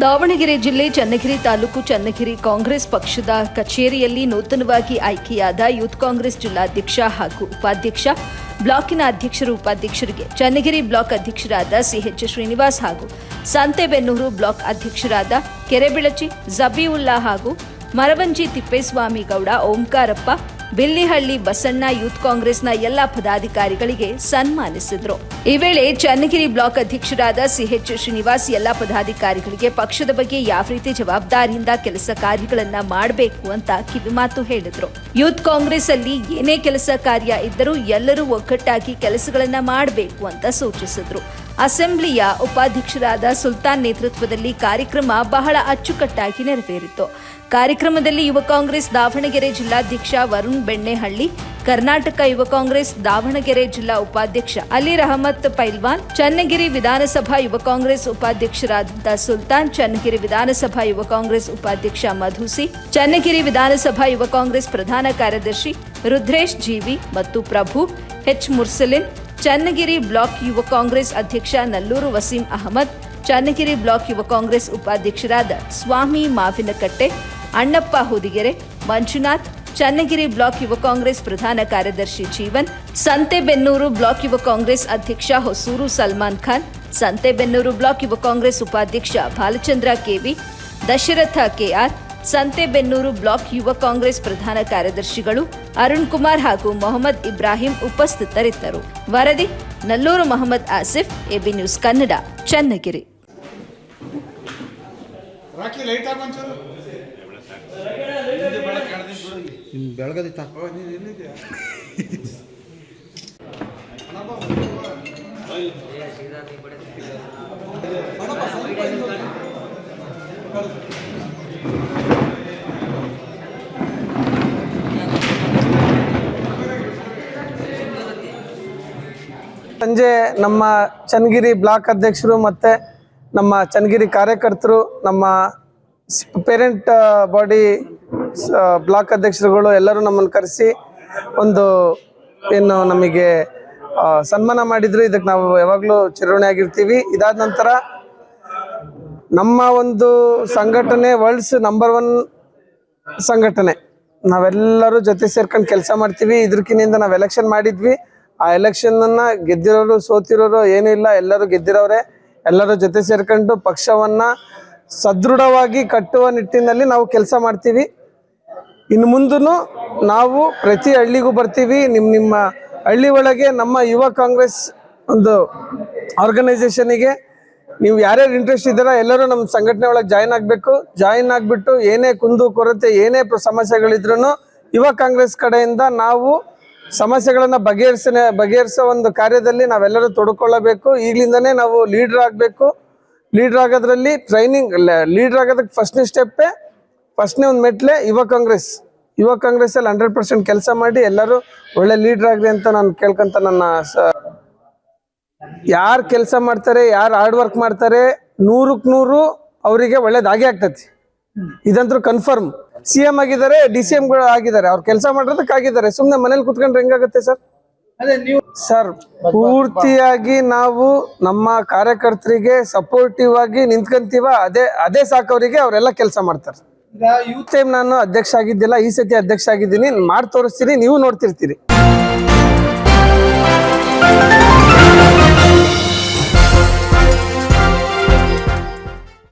ದಾವಣಗೆರೆ ಜಿಲ್ಲೆ ಚನ್ನಗಿರಿ ತಾಲೂಕು ಚನ್ನಗಿರಿ ಕಾಂಗ್ರೆಸ್ ಪಕ್ಷದ ಕಚೇರಿಯಲ್ಲಿ ನೂತನವಾಗಿ ಆಯ್ಕೆಯಾದ ಯೂತ್ ಕಾಂಗ್ರೆಸ್ ಜಿಲ್ಲಾಧ್ಯಕ್ಷ ಹಾಗೂ ಉಪಾಧ್ಯಕ್ಷ, ಬ್ಲಾಕಿನ ಅಧ್ಯಕ್ಷರು ಉಪಾಧ್ಯಕ್ಷರಿಗೆ ಚನ್ನಗಿರಿ ಬ್ಲಾಕ್ ಅಧ್ಯಕ್ಷರಾದ ಸಿಹೆಚ್ ಶ್ರೀನಿವಾಸ್ ಹಾಗೂ ಸಂತೆಬೆನ್ನೂರು ಬ್ಲಾಕ್ ಅಧ್ಯಕ್ಷರಾದ ಕೆರೆಬಿಳಚಿ, ಜಬೀವುಲ್ಲಾ ಹಾಗೂ ಮರವಂಜಿ ತಿಪ್ಪೇಸ್ವಾಮಿ ಗೌಡ ಓಂಕಾರಪ್ಪ ಬಿಲ್ಲಿಹಳ್ಳಿ ಬಸಣ್ಣ ಯೂತ್ ಕಾಂಗ್ರೆಸ್ನ ಎಲ್ಲ ಪದಾಧಿಕಾರಿಗಳಿಗೆ ಸನ್ಮಾನಿಸಿದ್ರು. ಈ ವೇಳೆ ಚನ್ನಗಿರಿ ಬ್ಲಾಕ್ ಅಧ್ಯಕ್ಷರಾದ ಸಿಹೆಚ್ ಶ್ರೀನಿವಾಸ್ ಎಲ್ಲ ಪದಾಧಿಕಾರಿಗಳಿಗೆ ಪಕ್ಷದ ಬಗ್ಗೆ ಯಾವ ರೀತಿ ಜವಾಬ್ದಾರಿಯಿಂದ ಕೆಲಸ ಕಾರ್ಯಗಳನ್ನ ಮಾಡಬೇಕು ಅಂತ ಕಿವಿಮಾತು ಹೇಳಿದ್ರು. ಯೂತ್ ಕಾಂಗ್ರೆಸ್ ಅಲ್ಲಿ ಏನೇ ಕೆಲಸ ಕಾರ್ಯ ಇದ್ದರೂ ಎಲ್ಲರೂ ಒಗ್ಗಟ್ಟಾಗಿ ಕೆಲಸಗಳನ್ನ ಮಾಡಬೇಕು ಅಂತ ಸೂಚಿಸಿದ್ರು. ಅಸೆಂಬ್ಲಿಯ ಉಪಾಧ್ಯಕ್ಷರಾದ ಸುಲ್ತಾನ್ ನೇತೃತ್ವದಲ್ಲಿ ಕಾರ್ಯಕ್ರಮ ಬಹಳ ಅಚ್ಚುಕಟ್ಟಾಗಿ ನೆರವೇರಿತು. ಕಾರ್ಯಕ್ರಮದಲ್ಲಿ ಯುವ ಕಾಂಗ್ರೆಸ್ ದಾವಣಗೆರೆ ಜಿಲ್ಲಾಧ್ಯಕ್ಷ ವರುಣ್ ಬೆಣ್ಣೆಹಳ್ಳಿ, ಕರ್ನಾಟಕ ಯುವ ಕಾಂಗ್ರೆಸ್ ದಾವಣಗೆರೆ ಜಿಲ್ಲಾ ಉಪಾಧ್ಯಕ್ಷ ಅಲಿ ರಹಮತ್ ಪೈಲ್ವಾನ್, ಚನ್ನಗಿರಿ ವಿಧಾನಸಭಾ ಯುವ ಕಾಂಗ್ರೆಸ್ ಉಪಾಧ್ಯಕ್ಷರಾದಂತಹ ಸುಲ್ತಾನ್, ಚನ್ನಗಿರಿ ವಿಧಾನಸಭಾ ಯುವ ಕಾಂಗ್ರೆಸ್ ಉಪಾಧ್ಯಕ್ಷ ಮಧುಸಿ ಚನ್ನಗಿರಿ ವಿಧಾನಸಭಾ ಯುವ ಕಾಂಗ್ರೆಸ್ ಪ್ರಧಾನ ಕಾರ್ಯದರ್ಶಿ ರುದ್ರೇಶ್ ಜೀವಿ ಮತ್ತು ಪ್ರಭು ಎಚ್ ಮುರ್ಸಲಿನ್ ಚನ್ನಗಿರಿ ಬ್ಲಾಕ್ ಯುವ ಕಾಂಗ್ರೆಸ್ ಅಧ್ಯಕ್ಷ ನಲ್ಲೂರು ವಸೀಂ ಅಹಮದ್, ಚನ್ನಗಿರಿ ಬ್ಲಾಕ್ ಯುವ ಕಾಂಗ್ರೆಸ್ ಉಪಾಧ್ಯಕ್ಷರಾದ ಸ್ವಾಮಿ ಮಾವಿನಕಟ್ಟೆ, ಅಣ್ಣಪ್ಪ ಹುದಿಗೆರೆ, ಮಂಜುನಾಥ್, ಚನ್ನಗಿರಿ ಬ್ಲಾಕ್ ಯುವ ಕಾಂಗ್ರೆಸ್ ಪ್ರಧಾನ ಕಾರ್ಯದರ್ಶಿ ಜೀವನ್, ಸಂತೆಬೆನ್ನೂರು ಬ್ಲಾಕ್ ಯುವ ಕಾಂಗ್ರೆಸ್ ಅಧ್ಯಕ್ಷ ಹೊಸೂರು ಸಲ್ಮಾನ್ ಖಾನ್, ಸಂತೆಬೆನ್ನೂರು ಬ್ಲಾಕ್ ಯುವ ಕಾಂಗ್ರೆಸ್ ಉಪಾಧ್ಯಕ್ಷ Balachandra KV Dasharatha KR Santebennur block ಯುವ ಕಾಂಗ್ರೆಸ್ ಪ್ರಧಾನ ಕಾರ್ಯದರ್ಶಿಗಳು ಅರುಣ್ ಕುಮಾರ್ ಹಾಗೂ ಮೊಹಮ್ಮದ್ ಇಬ್ರಾಹಿಂ ಉಪಸ್ಥಿತರಿದ್ದರು. ವರದಿ ನಲ್ಲೂರು ಮೊಹಮ್ಮದ್ ಆಸಿಫ್ ಎಬಿ ನ್ಯೂಸ್ ಕನ್ನಡ ಚನ್ನಗಿರಿ. ಸಂಜೆ ನಮ್ಮ ಚನ್ನಗಿರಿ ಬ್ಲಾಕ್ ಅಧ್ಯಕ್ಷರು ಮತ್ತು ನಮ್ಮ ಚನ್ನಗಿರಿ ಕಾರ್ಯಕರ್ತರು, ನಮ್ಮ ಪೇರೆಂಟ್ ಬಾಡಿ ಬ್ಲಾಕ್ ಅಧ್ಯಕ್ಷರುಗಳು ಎಲ್ಲರೂ ನಮ್ಮನ್ನು ಕರೆಸಿ ಒಂದು ಏನು ನಮಗೆ ಸನ್ಮಾನ ಮಾಡಿದ್ರು. ಇದಕ್ಕೆ ನಾವು ಯಾವಾಗಲೂ ಚಿರಋಣಿಯಾಗಿರ್ತೀವಿ ಇದಾದ ನಂತರ ನಮ್ಮ ಒಂದು ಸಂಘಟನೆ ವರ್ಲ್ಡ್ಸ್ ನಂಬರ್ ಒನ್ ಸಂಘಟನೆ. ನಾವೆಲ್ಲರೂ ಜೊತೆ ಸೇರ್ಕೊಂಡು ಕೆಲಸ ಮಾಡ್ತೀವಿ. ಇದ್ರಕಿನಿಂದ ನಾವು ಎಲೆಕ್ಷನ್ ಮಾಡಿದ್ವಿ. ಆ ಎಲೆಕ್ಷನ್ ಅನ್ನ ಗೆದ್ದಿರೋರು, ಸೋತಿರೋರು ಏನೂ ಇಲ್ಲ. ಎಲ್ಲರೂ ಗೆದ್ದಿರೋರೆ. ಎಲ್ಲರೂ ಜೊತೆ ಸೇರ್ಕೊಂಡು ಪಕ್ಷವನ್ನ ಸದೃಢವಾಗಿ ಕಟ್ಟುವ ನಿಟ್ಟಿನಲ್ಲಿ ನಾವು ಕೆಲಸ ಮಾಡ್ತೀವಿ. ಇನ್ನು ಮುಂದೂ ನಾವು ಪ್ರತಿ ಹಳ್ಳಿಗೂ ಬರ್ತೀವಿ. ನಿಮ್ಮ ನಿಮ್ಮ ಹಳ್ಳಿ ಒಳಗೆ ನಮ್ಮ ಯುವ ಕಾಂಗ್ರೆಸ್ ಒಂದು ಆರ್ಗನೈಸೇಷನಿಗೆ ನೀವು ಯಾರ್ಯಾರು ಇಂಟ್ರೆಸ್ಟ್ ಇದ್ದೀರಾ ಎಲ್ಲರೂ ನಮ್ಮ ಸಂಘಟನೆ ಒಳಗೆ ಜಾಯಿನ್ ಆಗಬೇಕು. ಜಾಯಿನ್ ಆಗಿಬಿಟ್ಟು ಏನೇ ಕುಂದು ಕೊರತೆ, ಏನೇ ಸಮಸ್ಯೆಗಳಿದ್ರೂ ಯುವ ಕಾಂಗ್ರೆಸ್ ಕಡೆಯಿಂದ ನಾವು ಸಮಸ್ಯೆಗಳನ್ನು ಬಗೆಹರಿಸ ಬಗೆಹರಿಸೋ ಒಂದು ಕಾರ್ಯದಲ್ಲಿ ನಾವೆಲ್ಲರೂ ತೊಡ್ಕೊಳ್ಳಬೇಕು. ಈಗಲಿಂದನೇ ನಾವು ಲೀಡರ್ ಆಗಬೇಕು. ಲೀಡರ್ ಆಗೋದ್ರಲ್ಲಿ ಟ್ರೈನಿಂಗ್ ಲೀಡರ್ ಆಗೋದಕ್ಕೆ ಫಸ್ಟ್ನೇ ಸ್ಟೆಪ್ಪೇ ಫಸ್ಟ್ನೇ ಒಂದು ಮೆಟ್ಲೆ ಯುವ ಕಾಂಗ್ರೆಸ್. ಯುವ ಕಾಂಗ್ರೆಸ್ಸಲ್ಲಿ ಹಂಡ್ರೆಡ್ ಪರ್ಸೆಂಟ್ ಕೆಲಸ ಮಾಡಿ ಎಲ್ಲರೂ ಒಳ್ಳೆ ಲೀಡರ್ ಆಗಲಿ ಅಂತ ನಾನು ಕೇಳ್ಕೊಂತ ನನ್ನ ಯಾರು ಕೆಲಸ ಮಾಡ್ತಾರೆ, ಯಾರು ಹಾರ್ಡ್ ವರ್ಕ್ ಮಾಡ್ತಾರೆ, ನೂರಕ್ಕೆ ನೂರು ಅವರಿಗೆ ಒಳ್ಳೇದಾಗೇ ಆಗ್ತತಿ. ಇದಂತೂ ಕನ್ಫರ್ಮ್ ಸಿ ಎಂ ಆಗಿದ್ದಾರೆ ಡಿ ಸಿ ಎಂಗಳು ಆಗಿದ್ದಾರೆ. ಅವ್ರ ಕೆಲಸ ಮಾಡೋದಕ್ಕೆ ಆಗಿದ್ದಾರೆ ಸುಮ್ಮನೆ ಮನೇಲಿ ಕುತ್ಕೊಂಡ್ರೆ ಹೆಂಗಾಗುತ್ತೆ ಸರ್? ಸರ್ ಪೂರ್ತಿಯಾಗಿ ನಾವು ನಮ್ಮ ಕಾರ್ಯಕರ್ತರಿಗೆ ಸಪೋರ್ಟಿವ್ ಆಗಿ ನಿಂತ್ಕಂತೀವ ಅದೇ ಅದೇ ಸಾಕವರಿಗೆ ಅವರೆಲ್ಲ ಕೆಲಸ ಮಾಡ್ತಾರೆ. ಯೂತ್ ಟೈಮ್ ನಾನು ಅಧ್ಯಕ್ಷ ಆಗಿದ್ದಿಲ್ಲ ಈ ಸತಿ ಅಧ್ಯಕ್ಷ ಆಗಿದ್ದೀನಿ. ಮಾಡಿ ತೋರಿಸ್ತೀನಿ ನೀವು ನೋಡ್ತಿರ್ತೀರಿ.